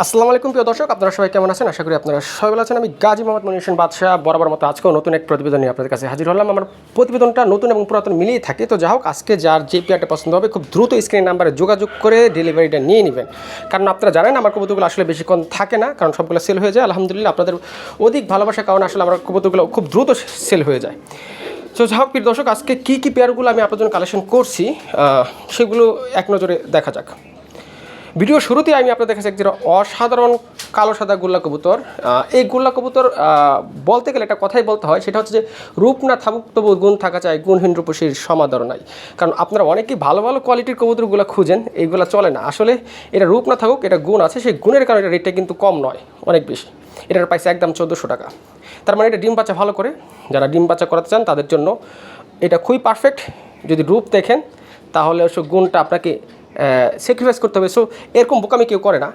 আসসালামু আলাইকুম প্রিয় দর্শক, আপনারা সবাই কেমন আছেন? আশা করি আপনারা সবাই ভালো আছেন। আমি গাজী মোহাম্মদ মনির হোসেন বাদশাহ, বরাবর মতো আজকেও নতুন এক প্রতিবেদন নিয়ে আপনাদের কাছে হাজির হলাম। আমার প্রতিবেদনটা নতুন এবং পুরাতন মিলিয়ে থাকে। তো যা হোক আজকে যার যে পেয়ারটা পছন্দ হবে, খুব দ্রুত স্ক্রিন নাম্বারে যোগাযোগ করে ডেলিভারিটা নিয়ে নেবেন। কারণ আপনারা জানেন, আমার কবুতরগুলো আসলে বেশিক্ষণ থাকে না, কারণ সবগুলো সেল হয়ে যায়। আলহামদুলিল্লাহ, আপনাদের অধিক ভালোবাসার কারণে আসলে আমার কবুতরগুলো খুব দ্রুত সেল হয়ে যায়। তো যা হোক প্রিয় দর্শক, আজকে কী কী পেয়ারগুলো আমি আপনার জন্য কালেকশন করছি সেগুলো এক নজরে দেখা যাক। ভিডিও শুরুতেই আমি আপনাদের কাছে একজন অসাধারণ কালো সাদা গোল্লা কবুতর এই গোল্লা কবুতর বলতে গেলে একটা কথাই বলতে হয়, সেটা হচ্ছে যে রূপ না থাকুক তবু গুণ থাকা চাই গুণহীন রূপসীর সমাদর নাই। কারণ আপনারা অনেকেই ভালো ভালো কোয়ালিটির কবুতরগুলো খুঁজেন এইগুলো চলে না। আসলে এটা রূপ না থাকুক, এটা গুণ আছে, সেই গুণের কারণে এটা রেটটা কিন্তু কম নয়, অনেক বেশি। এটার পাইছে একদম চোদ্দোশো টাকা। তার মানে এটা ডিম বাচ্চা ভালো করে, যারা ডিম বাচ্চা করাতে চান, তাদের জন্য এটা খুবই পারফেক্ট যদি রূপ দেখেন, তাহলে অবশ্য গুণটা আপনাকে স্যাক্রিফাইস করতে হবে। সো এরকম বোকামি কেউ করে না।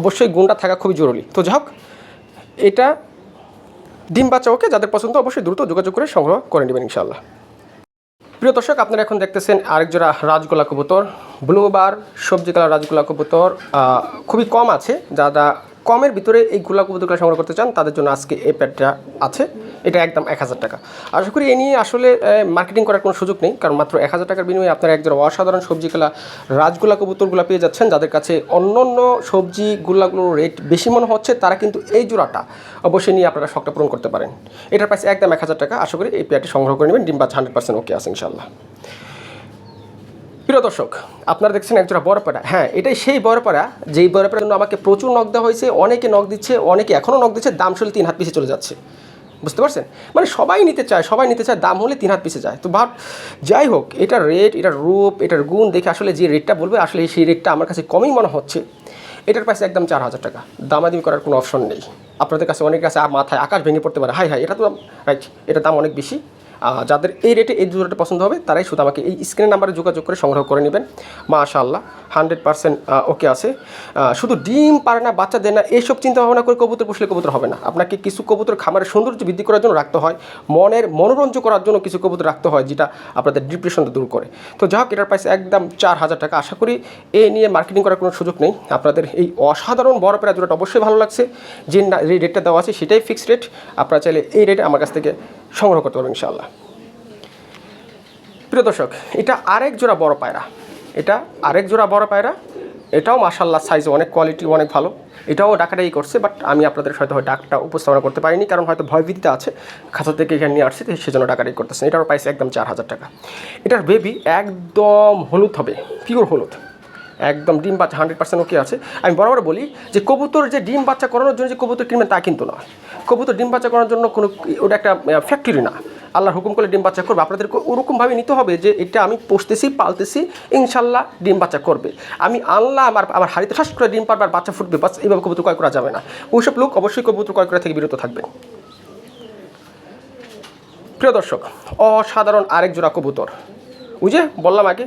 অবশ্যই গুণটা থাকা খুবই জরুরি। তো যাই হোক, এটা ডিম বাচ্চা ওকে যাদের পছন্দ, অবশ্যই দ্রুত যোগাযোগ করে সংগ্রহ করে নেবেন ইনশাল্লাহ প্রিয় দর্শক, আপনারা এখন দেখতেছেন আরেক জোড়া রাজগোলা কবুতর ব্লু বার সবজি কালার রাজগোলা কবুতর খুবই কম আছে। যারা কমের ভিতরে এই গোলা কবুতরগুলো সংগ্রহ করতে চান, তাদের জন্য আজকে এই প্যাডটা আছে। এটা একদম এক হাজার টাকা। আশা করি এ নিয়ে আসলে মার্কেটিং করার কোনো সুযোগ নেই, কারণ মাত্র এক হাজার টাকার বিনিময়ে আপনারা একজন অসাধারণ সবজি কালা রাজগোলা কবুতরগুলো পেয়ে যাচ্ছেন, যাদের কাছে অন্য অন্য সবজি গুলাগুলোর রেট বেশি মনে হচ্ছে, তারা কিন্তু এই জোড়াটা অবশ্যই নিয়ে আপনারা শখটা পূরণ করতে পারেন। এটার প্রাইস একদম এক হাজার টাকা, আশা করি এই পেয়ারটি সংগ্রহ করে নেবেন, ডিম বাচ্চা হান্ড্রেড পার্সেন্ট ওকে আছে ইনশাল্লাহ প্রিয় দর্শক, আপনারা দেখছেন একজোড়া বড়পাড়া। হ্যাঁ এটাই সেই বড়পাড়া, যেই বড়পাড়ার জন্য আমাকে প্রচুর নখ দেওয়া হয়েছে, অনেকে নখ দিচ্ছে, অনেকে এখনও নখ দিচ্ছে, দাম শুনলে তিন হাত পিছিয়ে চলে যাচ্ছে। বুঝতে পারছেন? মানে সবাই নিতে চায়, সবাই নিতে চায়, দাম হলে তিন হাত পিছিয়ে যায়। তো ভাব, যাই হোক, এটা রেট এটার রূপ, এটার গুণ দেখে আসলে যে রেটটা বলবে, আসলে সেই রেটটা আমার কাছে কমই মনে হচ্ছে। এটার পাশে একদম চার হাজার টাকা। দামাদামি করার কোনো অপশন নেই। আপনাদের কাছে অনেক কাছে মাথায় আকাশ ভেঙে পড়তে পারে। হাই হাই, এটা তো রাইট এটার দাম অনেক বেশি। যাদের এই রেটে এই জুতোটা পছন্দ হবে, তারাই শুধু আমাকে এই স্ক্রিনের নাম্বারে যোগাযোগ করে সংগ্রহ করে নেবেন। মাশাআল্লাহ হান্ড্রেড পার্সেন্ট ওকে আছে। শুধু ডিম পারে না, বাচ্চা দেয় না, এইসব ভাবনা করে কবুতর পুষলে কবুতর হবে না। আপনাকে কিছু কবুতর খামারের সৌন্দর্য বৃদ্ধি করার জন্য রাখতে হয়, মনের মনোরঞ্জন করার জন্য কিছু কবুতর রাখতে হয়, যেটা আপনাদের ডিপ্রেশনটা দূর করে। তো যাই হোক, এটার প্রাইস একদম চার হাজার টাকা। আশা করি এ নিয়ে মার্কেটিং করার কোনো সুযোগ নেই। আপনাদের এই অসাধারণ বড় পেরা জোড়াটা অবশ্যই ভালো লাগছে। যে যে রেটটা দেওয়া আছে, সেটাই ফিক্সড রেট আপনারা চাইলে এই রেটে আমার কাছ থেকে সংগ্রহ করতে পারবেন ইনশাআল্লাহ। প্রিয় দর্শক, এটা আরেক জোড়া বড় পায়রা। এটা আরেক জোড়া বড় পায়রা। এটাও মাসাল্লাহ সাইজ অনেক কোয়ালিটি অনেক ভালো। এটাও ডাকাটাই করছে বাট আমি আপনাদের হয়তো হয় ডাকটা উপস্থাপনা করতে পারিনি, কারণ হয়তো ভয়ভীতিতে আছে। খাঁচা থেকে এখানে নিয়ে আসছি সেজন্য ডাকাটাই করতেছে এটার প্রাইস একদম চার হাজার টাকা। এটার বেবি একদম হলুদ হবে পিওর হলুদ। একদম ডিম বাচ্চা হান্ড্রেড পার্সেন্ট ওকে আছে। আমি বরাবর বলি যে কবুতর যে ডিম বাচ্চা করানোর জন্য যে কবুতর কিনবেন তা কিন্তু নয়। কবুতর ডিম বাচ্চা করানোর জন্য কোনো ওটা একটা ফ্যাক্টরি না। আল্লাহর হুকুম করলে ডিম বাচ্চা করবে। আপনাদেরকে ওরকমভাবে নিতে হবে যে এটা আমি পুষতেছি, পালতেছি, ইনশাল্লাহ ডিম বাচ্চা করবে। আমি আল্লাহ আমার আমার হাড়িতে ঠাস করে ডিম পারবার বাচ্চা ফুটবে, বাস এইভাবে কবুতর ক্রয় করা যাবে না। ওইসব লোক অবশ্যই কবুতর ক্রয় করা থেকে বিরত থাকবে প্রিয় দর্শক, অসাধারণ আরেক জোড়া কবুতর। যে বললাম আগে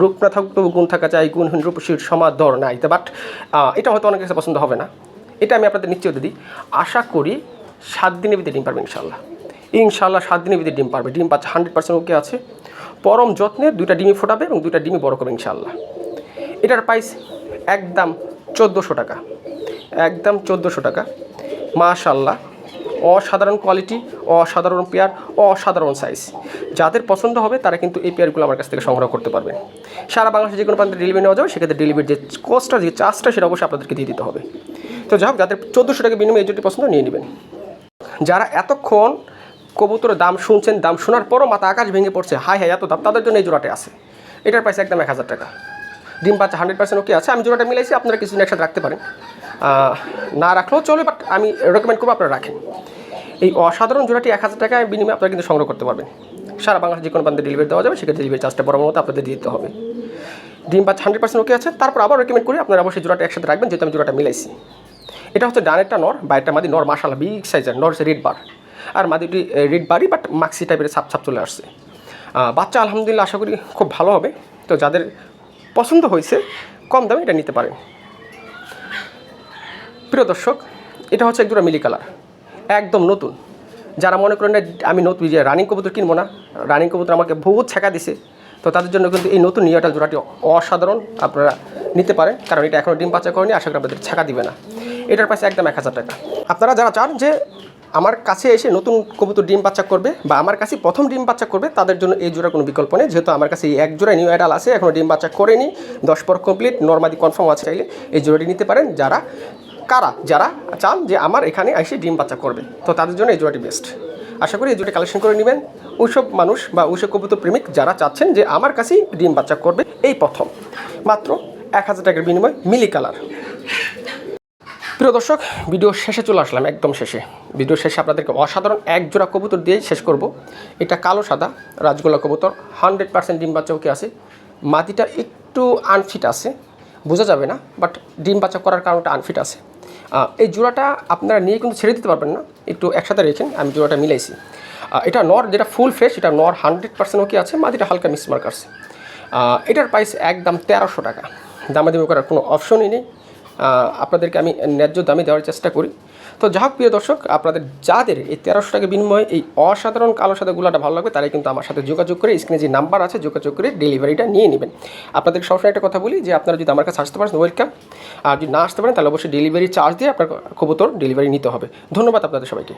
রূপ না থাকুক তবু গুণ থাকা চাই গুণহীন রূপসীর সমাদর নাই। বাট এটা হয়তো অনেক কাছে পছন্দ হবে না। এটা আমি আপনাদের নিশ্চয় দিই। আশা করি সাত দিনের ভিতরে ডিম পারবে ইনশাল্লাহ ইনশাল্লাহ সাত দিনের ভিতরে ডিম পারবে। ডিম পাচ্ছে হান্ড্রেড পার্সেন্ট ওকে আছে। পরম যত্নে দুইটা ডিমই ফোটাবে এবং দুইটা ডিমই বড় করবে ইনশাল্লাহ এটার প্রাইস একদম চোদ্দোশো টাকা। একদম চোদ্দোশো টাকা। মাশাল্লাহ অসাধারণ কোয়ালিটি অসাধারণ পেয়ার অসাধারণ সাইজ যাদের পছন্দ হবে, তারা কিন্তু এই পেয়ারগুলো আমার কাছ থেকে সংগ্রহ করতে পারবেন সারা বাংলাদেশে যে কোনো প্রান্তে ডেলিভারি নেওয়া যাবে, সেক্ষেত্রে ডেলিভারির যে কস্টটা যে চার্জটা সেটা অবশ্যই আপনাদেরকে দিয়ে দিতে হবে। তো যাই হোক, যাদের চোদ্দোশো টাকা বিনিময়ে এই জুটি পছন্দ, নিয়ে নেবেন। যারা এতক্ষণ কবুতরের দাম শুনছেন, দাম শোনার পরও মাথা আকাশ ভেঙে পড়ছে হাই হাই এত দাম, তাদের জন্য এই জোড়াটা আছে। এটার প্রাইস একদম এক হাজার টাকা। ডিম বাচ্চা হান্ড্রেড পার্সেন্ট ওকে আছে, আমি জোড়াটা মিলাইছি, আপনারা কিছুদিন একসাথে রাখতে পারেন। না রাখলেও চলে বাট আমি রেকমেন্ড করব আপনারা রাখেন। এই অসাধারণ জোড়াটি এক হাজার টাকায় বিনিময়ে আপনারা কিন্তু সংগ্রহ করতে পারবেন। সারা বাংলাদেশ যে কোনো প্রান্তে ডেলিভারি দেওয়া যাবে, সেক্ষেত্রে ডেলিভারি চার্জটা বড় মতো আপনাদের দিতে হবে। ডিম বাচ্চা হান্ড্রেড পার্সেন্ট ওকে আছে, তারপর আবার রেকমেন্ড করি, আপনারা অবশ্যই জোড়াটা একসাথে রাখবেন, যেহেতু আমি জোড়াটা মিলাইছি। এটা হচ্ছে ডানেরটা নর, বাইরটা মাদি নর মাসালা বিগ সাইজের নর রেড বার আর মাদিটি রেড বারই বাট মাক্সি টাইপের সাপ সাপ চলে আসছে। বাচ্চা আলহামদুলিল্লাহ আশা করি খুব ভালো হবে। তো যাদের পছন্দ হয়েছে, কম দামে এটা নিতে পারেন। প্রিয় দর্শক, এটা হচ্ছে একজোড়া মিলি কালার, একদম নতুন। যারা মনে করেন আমি নতুন যে রানিং কবুতর কিনবো না, রানিং কবুতর আমাকে বহুত ছেঁকা দিছে, তো তাদের জন্য কিন্তু এই নতুন নিয়াটাল জোড়াটি অসাধারণ আপনারা নিতে পারেন, কারণ এটা এখনও ডিম বাচ্চা করেনি, আশা করি আপনাদের ছাকা দিবে না। এটার পাশে একদম এক হাজার টাকা। আপনারা যারা চান যে আমার কাছে এসে নতুন কবুতর ডিম বাচ্চা করবে বা আমার কাছে প্রথম ডিম বাচ্চা করবে, তাদের জন্য এই জোড়া কোনো বিকল্প নেই, যেহেতু আমার কাছে এই এক জোড়া নিউ অ্যাডাল আছে এখনও ডিম বাচ্চা করেনি, দশ পর কমপ্লিট নর্মাদি কনফার্ম আছে চাইলে এই জোড়াটি নিতে পারেন। যারা কারা? যারা চান যে আমার এখানে এসে ডিম বাচ্চা করবে। তো তাদের জন্য এই জোড়াটি বেস্ট আশা করি এই জোড়া কালেকশন করে নেবেন। ওইসব মানুষ বা ওইসব কবুতর প্রেমিক যারা চাচ্ছেন যে আমার কাছেই ডিম বাচ্চা করবে, এই প্রথম। মাত্র এক হাজার টাকার বিনিময় মিলি কালার প্রিয় দর্শক ভিডিও শেষে চলে আসলাম, একদম শেষে। ভিডিও শেষে আপনাদেরকে অসাধারণ এক জোড়া কবুতর দিয়েই শেষ করব। এটা কালো সাদা, রাজগোলা কবুতর হান্ড্রেড পার্সেন্ট ডিম বাচ্চা ওকে আছে? মাটিটা একটু আনফিট আছে, বোঝা যাবে না বাট ডিম বাচ্চা করার কারণটা আনফিট আছে। এই জোড়াটা আপনারা নিয়ে কিন্তু ছেড়ে দিতে পারবেন না। একটু একসাথে রেখেন, আমি জোড়াটা মিলাইছি। এটা নর, যেটা ফুল ফ্রেশ এটা নর হান্ড্রেড পার্সেন্ট ওকে আছে মাদিটা হালকা মিসমার্ক আছে এটার প্রাইস একদম তেরোশো টাকা। দামাদামি করার কোনো অপশনই নেই। আপনাদেরকে আমি ন্যায্য দামে দেওয়ার চেষ্টা করি। তো যাহোক, প্রিয় দর্শক, আপনাদের যাদের এই তেরোশো টাকা বিনিময়ে এই অসাধারণ কালো সাদা গুলাটা ভালো লাগবে, তারাই কিন্তু আমার সাথে যোগাযোগ করে স্ক্রিনে যে নাম্বার আছে, যোগাযোগ করে ডেলিভারিটা নিয়ে নেবেন। আপনাদের সবসময় একটা কথা বলি, যে আপনারা যদি আমার কাছে আসতে পারেন ওয়েলকাম আর যদি না আসতে পারেন, তাহলে অবশ্যই ডেলিভারি চার্জ দিয়ে আপনার কবুতর ডেলিভারি নিতে হবে। ধন্যবাদ আপনাদের সবাইকে।